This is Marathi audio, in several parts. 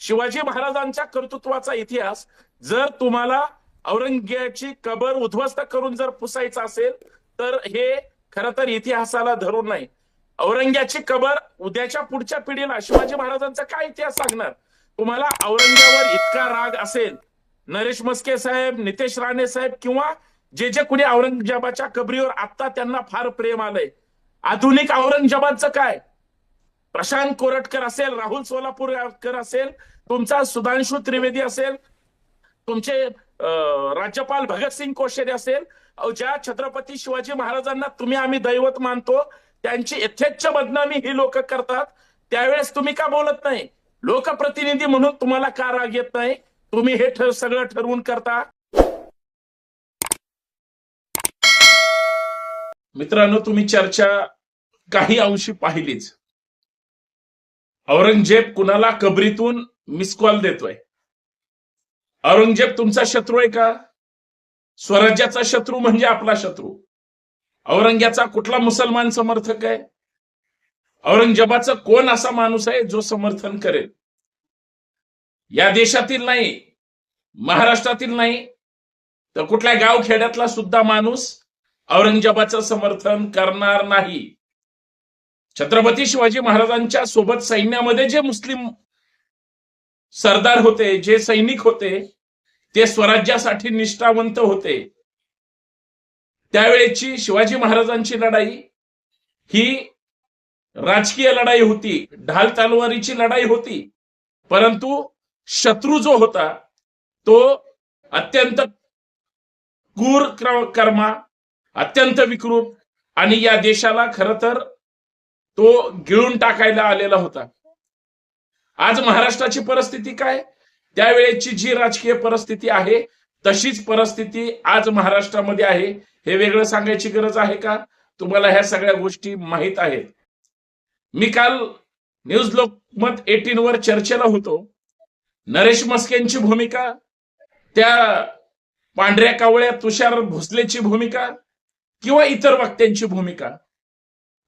शिवाजी महाराजांच्या कर्तृत्वाचा इतिहास जर तुम्हाला औरंगजेबाची कबर उद्ध्वस्त करून जर पुसायचा असेल तर हे खर तर इतिहासाला धरून नाही. औरंग्याची कबर उद्याच्या पुढच्या पिढीला शिवाजी महाराजांचा काय इतिहास सांगणार? तुम्हाला औरंग्यावर इतका राग असेल नरेश मस्के साहेब नितेश राणे साहेब किंवा जे जे कुणी औरंगजेबाच्या कबरीवर आता त्यांना फार प्रेम आलंय. आधुनिक औरंगजेबाचं काय? प्रशांत कोरटकर असेल राहुल सोलापूरकर असेल तुमचा सुधांशु त्रिवेदी असेल तुमचे राज्यपाल भगतसिंग कोश्यारी असेल ज्या छत्रपती शिवाजी महाराजांना तुम्ही आम्ही दैवत मानतो त्यांची यथेच्छ बदनामी ही लोक करतात. त्यावेळेस तुम्ही का बोलत नाही? लोकप्रतिनिधी म्हणून तुम्हाला का राग येत नाही? तुम्ही हे ठर सगळं ठरवून करता. मित्रांनो तुम्ही चर्चा काही अंशी पाहिलीच. औरंगजेब कुणाला कबरीतून मिस कॉल देतोय? औरंगजेब तुमचा शत्रू आहे का? स्वराज्याचा शत्रू म्हणजे आपला शत्रू. औरंग्याचा कुठला मुसलमान समर्थक आहे? औरंगजेबाचा कोण असा माणूस आहे जो समर्थन करेल? या देशातील नाही महाराष्ट्रातील नाही तर कुठल्या गाव खेड्यातला सुद्धा माणूस औरंगजेबाचं समर्थन करणार नाही. छत्रपती शिवाजी महाराजांच्या सोबत सैन्यामध्ये जे मुस्लिम सरदार होते जे सैनिक होते ते स्वराज्यासाठी निष्ठावंत होते. त्यावेळेची शिवाजी महाराजांची लढाई ही राजकीय लढाई होती ढाल तलवारीची लढाई होती. परंतु शत्रू जो होता तो अत्यंत क्रूर क्र- कर्मा अत्यंत विकृत आणि या देशाला खर तर तो गिळून टाकायला आलेला होता. आज महाराष्ट्राची परिस्थिती काय? त्यावेळेची जी राजकीय परिस्थिती आहे तशीच परिस्थिती आज महाराष्ट्रामध्ये आहे. हे वेगळं सांगायची गरज आहे का? तुम्हाला ह्या सगळ्या गोष्टी माहीत आहेत. मी काल न्यूज लोकमत एटीन वर चर्चेला होतो. नरेश मस्केंची भूमिका त्या पांढऱ्या कावळ्या तुषार भोसलेची भूमिका किंवा इतर वक्त्यांची भूमिका?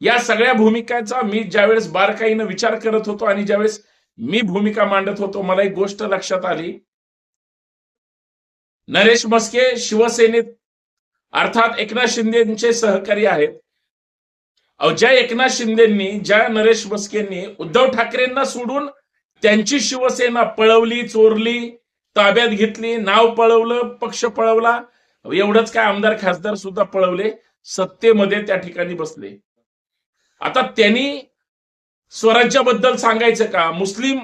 या सगळ्या भूमिकांचा मी ज्यावेळेस बारकाईनं विचार करत होतो आणि ज्यावेळेस मी भूमिका मांडत होतो मला एक गोष्ट लक्षात आली. नरेश मस्के शिवसेनेत अर्थात एकनाथ शिंदेचे सहकारी आहेत. अहो, ज्या एकनाथ शिंदेनी ज्या नरेश मस्केंनी उद्धव ठाकरेंना सोडून त्यांची शिवसेना पळवली चोरली ताब्यात घेतली नाव पळवलं पक्ष पळवला एवढंच काय आमदार खासदार सुद्धा पळवले सत्तेमध्ये त्या ठिकाणी बसले. आता त्यांनी स्वराज्याबद्दल सांगायचं का? मुस्लिम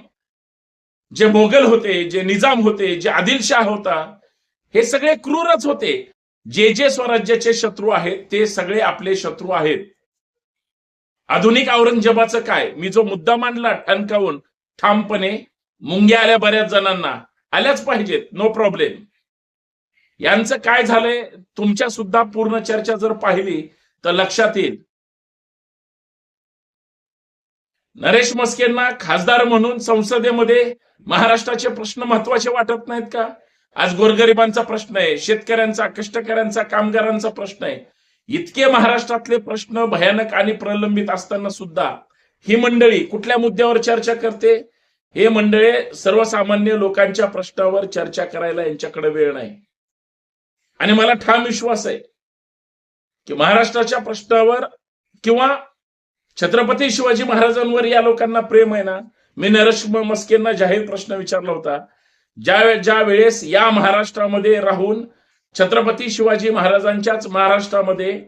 जे मोगल होते जे निजाम होते जे आदिलशाह होता हे सगळे क्रूरच होते. जे जे स्वराज्याचे शत्रू आहेत ते सगळे आपले शत्रू आहेत. आधुनिक औरंगजेबाचं काय? मी जो मुद्दा मांडला ठणकावून ठामपणे मुंग्या आल्या बऱ्याच जणांना. आल्याच पाहिजेत नो प्रॉब्लेम यांचं काय झालंय? तुमच्या सुद्धा पूर्ण चर्चा जर पाहिली तर लक्षात येईल. नरेश मस्केंना खासदार म्हणून संसदेमध्ये महाराष्ट्राचे प्रश्न महत्त्वाचे वाटत नाहीत का? आज गोरगरिबांचा प्रश्न आहे शेतकऱ्यांचा कष्टकऱ्यांचा कामगारांचा प्रश्न आहे. इतके महाराष्ट्रातले प्रश्न भयानक आणि प्रलंबित असताना सुद्धा ही मंडळी कुठल्या मुद्द्यावर चर्चा करते? हे मंडळे सर्वसामान्य लोकांच्या प्रश्नावर चर्चा करायला यांच्याकडे वेळ नाही. आणि मला ठाम विश्वास आहे की महाराष्ट्राच्या प्रश्नावर किंवा छत्रपती शिवाजी महाराजांवर या लोकांना प्रेम आहे ना मी नरेश मस्केंना जाहीर प्रश्न विचारला होता. ज्या ज्या वेळेस या महाराष्ट्रामध्ये राहून छत्रपती शिवाजी महाराजांच्याच महाराष्ट्रामध्ये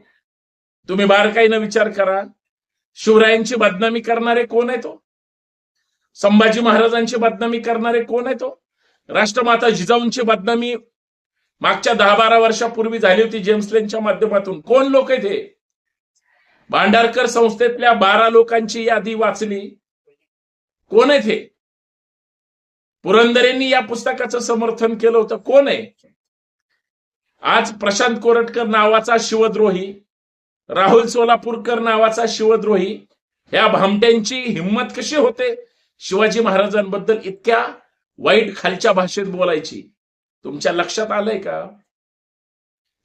तुम्ही बारकाईनं विचार करा शिवरायांची बदनामी करणारे कोण आहे तो? संभाजी महाराजांची बदनामी करणारे कोण आहे तो? राष्ट्रमाता जिजाऊंची बदनामी मागच्या दहा बारा वर्षापूर्वी झाली होती जेम्सलेनच्या माध्यमातून. कोण लोक आहेत हे? भांडारकर संस्थेतल्या बारा लोकांची यादी वाचली. कोण आहे ते पुरंदरेंनी या पुस्तकाचं समर्थन केलं होतं. कोण आहे? आज प्रशांत कोरटकर नावाचा शिवद्रोही राहुल सोलापूरकर नावाचा शिवद्रोही ह्या भामट्यांची हिंमत कशी होते? शिवाजी महाराजांबद्दल इतक्या वाईट खालच्या भाषेत बोलायची. तुमच्या लक्षात आलंय का?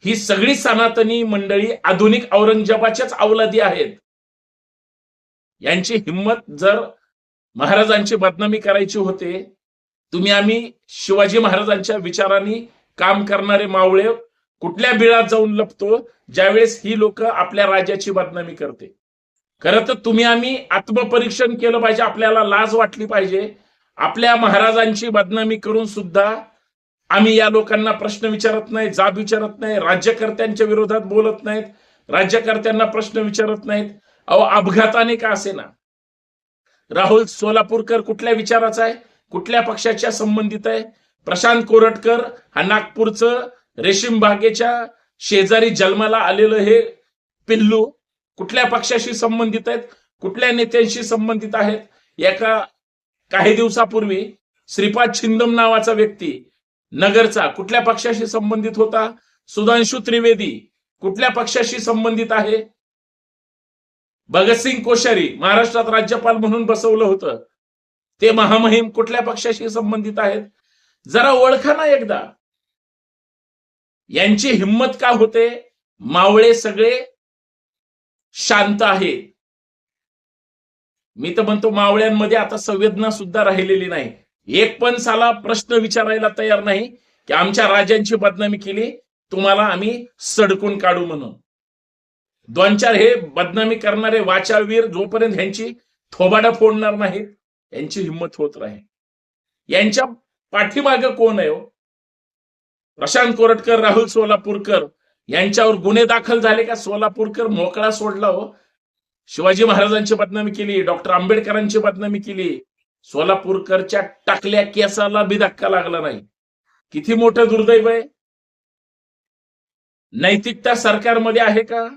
ही सगळी सनातनी मंडळी आधुनिक औरंगजेबाच्याच अवलादी आहेत. यांची हिंमत जर महाराजांची बदनामी करायची होते तुम्ही आम्ही शिवाजी महाराजांच्या विचारांनी काम करणारे मावळे कुठल्या बिळात जाऊन लपतो ज्यावेळेस ही लोक आपल्या राजाची बदनामी करते. खरं तर तुम्ही आम्ही आत्मपरीक्षण केलं पाहिजे आपल्याला लाज वाटली पाहिजे. आपल्या महाराजांची बदनामी करून सुद्धा आम्ही या लोकांना प्रश्न विचारत नाही जाब विचारत नाही राज्यकर्त्यांच्या विरोधात बोलत नाहीत राज्यकर्त्यांना प्रश्न विचारत नाहीत. अहो अपघाताने का असे ना राहुल सोलापूरकर कुठल्या विचाराचा आहे? कुठल्या पक्षाच्या संबंधित आहे? प्रशांत कोरटकर हा नागपूरचं रेशीम बागेच्या शेजारी जन्माला आलेलं हे पिल्लू कुठल्या पक्षाशी संबंधित आहेत? कुठल्या नेत्यांशी संबंधित आहेत? एका काही दिवसापूर्वी श्रीपाद छिंदम नावाचा व्यक्ती नगरचा कुठल्या पक्षाशी संबंधित होता? सुधांशु त्रिवेदी कुठल्या पक्षाशी संबंधित आहे? भगतसिंग कोश्यारी महाराष्ट्रात राज्यपाल म्हणून बसवलं होतं. ते महामहिम कुठल्या पक्षाशी संबंधित आहेत? जरा ओळखा ना एकदा. यांची हिंमत का होते? मावळे सगळे शांत आहे. मी तर म्हणतो मावळ्यांमध्ये आता संवेदना सुद्धा राहिलेली नाही. एक पण साला प्रश्न विचारायला तयार नाही की आमच्या राजांची बदनामी केली तुम्हाला आम्ही सडकून काढू म्हणून. दोन चार हे बदनामी करणारे वाचावीर जोपर्यंत ह्यांची थोबाडा फोडणार नाहीत यांची हिंमत होत राहील यांच्या पाठीमागे कोण आहे हो? प्रशांत कोरटकर राहुल सोलापूरकर यांच्यावर गुन्हे दाखल झाले का? सोलापूरकर मोकळा सोडला हो. शिवाजी महाराजांची बदनामी केली डॉक्टर आंबेडकरांची बदनामी केली. सोलापूरकरच्या टाकल्या केसाला बी धक्का लागला नाही. किती मोठं दुर्दैव आहे. नैतिकता सरकारमध्ये आहे का?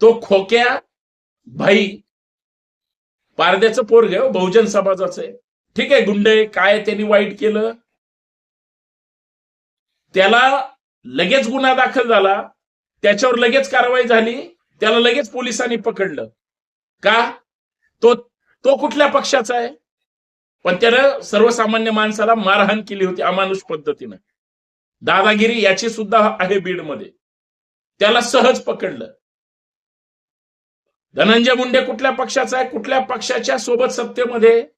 तो खोक्या भाई पारद्याचं पोर घ्या हो, बहुजन समाजाचं आहे. ठीक आहे गुंड आहे काय त्यांनी वाईट केलं. त्याला लगेच गुन्हा दाखल झाला. त्याच्यावर लगेच कारवाई झाली. त्याला लगेच पोलिसांनी पकडलं. का? तो तो कुठल्या पक्षाचा आहे? पण त्यानं सर्वसामान्य माणसाला मारहाण केली होती अमानुष पद्धतीनं. दादागिरी याची सुद्धा आहे बीडमध्ये. त्याला सहज पकडलं. धनंजय मुंडे कुठल्या पक्षाचा आहे? कुठल्या पक्षाच्या सोबत सत्तेमध्ये?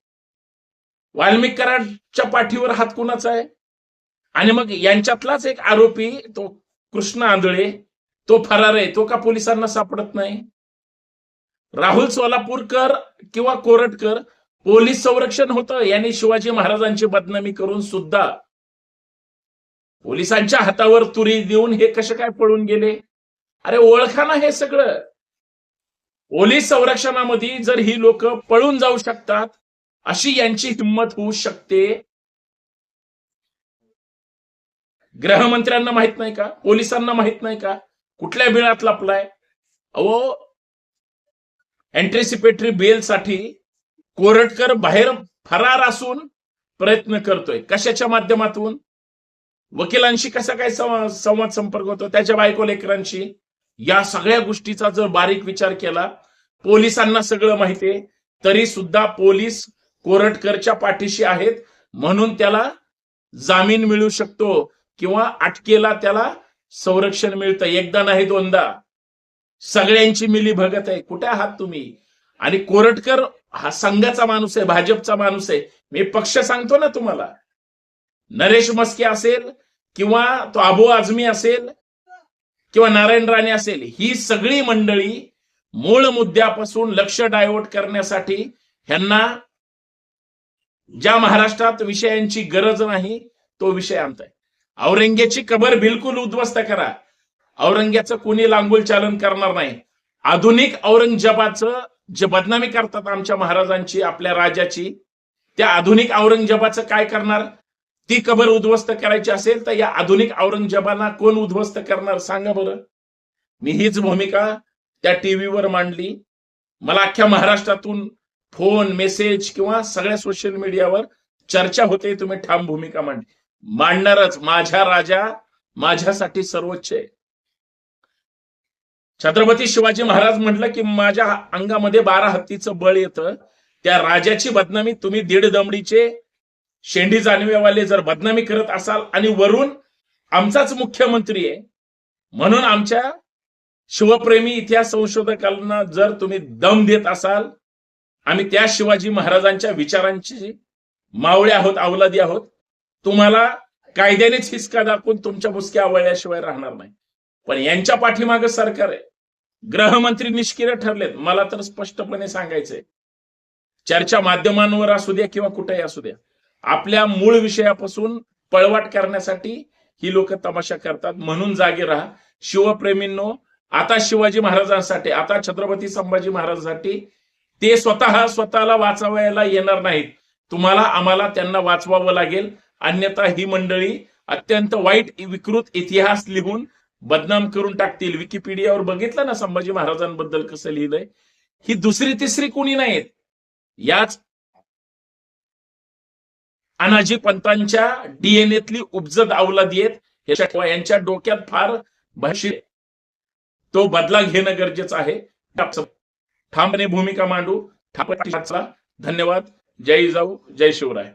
वाल्मिकरांच्या पाठीवर हात कुणाचा आहे? आणि मग यांच्यातलाच एक आरोपी तो कृष्ण आंधळे तो फरार आहे. तो का पोलिसांना सापडत नाही? राहुल सोलापूरकर किंवा कोरटकर पोलीस संरक्षण होतं. यांनी शिवाजी महाराजांची बदनामी करून सुद्धा पोलिसांच्या हातावर तुरी देऊन हे कसे काय पळून गेले? अरे ओळखाना हे सगळं. पोलीस संरक्षणामध्ये जर ही लोक पळून जाऊ शकतात अशी यांची हिंमत होऊ शकते. गृहमंत्र्यांना माहीत नाही का? पोलिसांना माहीत नाही का? कुठल्या बिळात लपलाय? अहो अँटिसिपेटरी बेलसाठी कोरटकर बाहेर फरार असून प्रयत्न करतोय. कशाच्या माध्यमातून? वकिलांशी कसा काय संवाद संपर्क होतो? त्याच्या बायको लेकरांशी? या सगळ्या गोष्टीचा जर बारीक विचार केला पोलिसांना सगळं माहितीये तरी सुद्धा पोलीस कोरटकरच्या पाठीशी आहेत. म्हणून त्याला जामीन मिळू शकतो किंवा अटकेला त्याला संरक्षण मिळतं. एकदा नाही दोनदा. सगळ्यांची मिली भगत आहे. कुठे आहात तुम्ही? आणि कोरटकर हा संघाचा माणूस आहे भाजपचा माणूस आहे. मी पक्ष सांगतो ना तुम्हाला. नरेश मस्के असेल किंवा तो आबो आझमी असेल किंवा नारायण राणे असेल ही सगळी मंडळी मूळ मुद्द्यापासून लक्ष डायव्हर्ट करण्यासाठी ह्यांना ज्या महाराष्ट्रात विषयांची गरज नाही तो विषय आणताय. औरंगेची कबर बिलकुल उद्ध्वस्त करा. औरंग्याचं कोणी लांगुल चालन करणार नाही. आधुनिक औरंगजेबाचं जे बदनामी करतात आमच्या महाराजांची आपल्या राजाची त्या आधुनिक औरंगजेबाचं काय करणार? ती कबर उद्ध्वस्त करायची असेल तर या आधुनिक औरंगजेबाला कोण उद्ध्वस्त करणार? सांगा बरं. मी हीच भूमिका त्या टीव्हीवर मांडली. मला अख्ख्या महाराष्ट्रातून फोन मेसेज किंवा सगळ्या सोशल मीडियावर चर्चा होते तुम्ही ठाम भूमिका मांडली. मांडणारच माझ्या राजा माझ्यासाठी सर्वोच्च आहे. छत्रपती शिवाजी महाराज म्हटलं की माझ्या अंगामध्ये बारा हत्तीचं बळ येतं. त्या राजाची बदनामी तुम्ही दीड दमडीचे शेंडी जानवेवाले जर बदनामी करत असाल आणि वरून आमचाच मुख्यमंत्री आहे म्हणून आमच्या शिवप्रेमी इतिहास संशोधकांना जर तुम्ही दम देत असाल आम्ही त्या शिवाजी महाराजांच्या विचारांची मावळे आहोत अवलादी आहोत. तुम्हाला कायद्यानेच हिसका दाखवून तुमच्या मुसक्या आवळल्याशिवाय राहणार नाही. पण यांच्या पाठीमागं सरकार आहे. गृहमंत्री निष्क्रिय ठरलेत. मला तर स्पष्टपणे सांगायचंय. चर्चा माध्यमांवर असू द्या किंवा कुठेही असू द्या. आपल्या मूळ विषयापासून पळवाट करण्यासाठी ही लोक तमाशा करतात. म्हणून जागे राहा. शिवप्रेमींनो आता शिवाजी महाराजांसाठी आता छत्रपती संभाजी महाराजांसाठी ते स्वतः स्वतःला वाचवायला येणार नाहीत. तुम्हाला आम्हाला त्यांना वाचवावं लागेल. अन्यथा ही मंडळी अत्यंत वाईट विकृत इतिहास लिहून बदनाम करून टाकतील. विकिपीडियावर बघितलं ना संभाजी महाराजांबद्दल कसं लिहिलंय? ही दुसरी तिसरी कोणी नाहीत. याच अनाजी पंतांच्या डीएनएतली उपजत अवलादी आहेत हे यांच्या डोक्यात फार भाषी तो बदला घेणं गरजेचं आहे. ठामपणे भूमिका मांडू. ठापा धन्यवाद. जय जाऊ. जय शिवराय.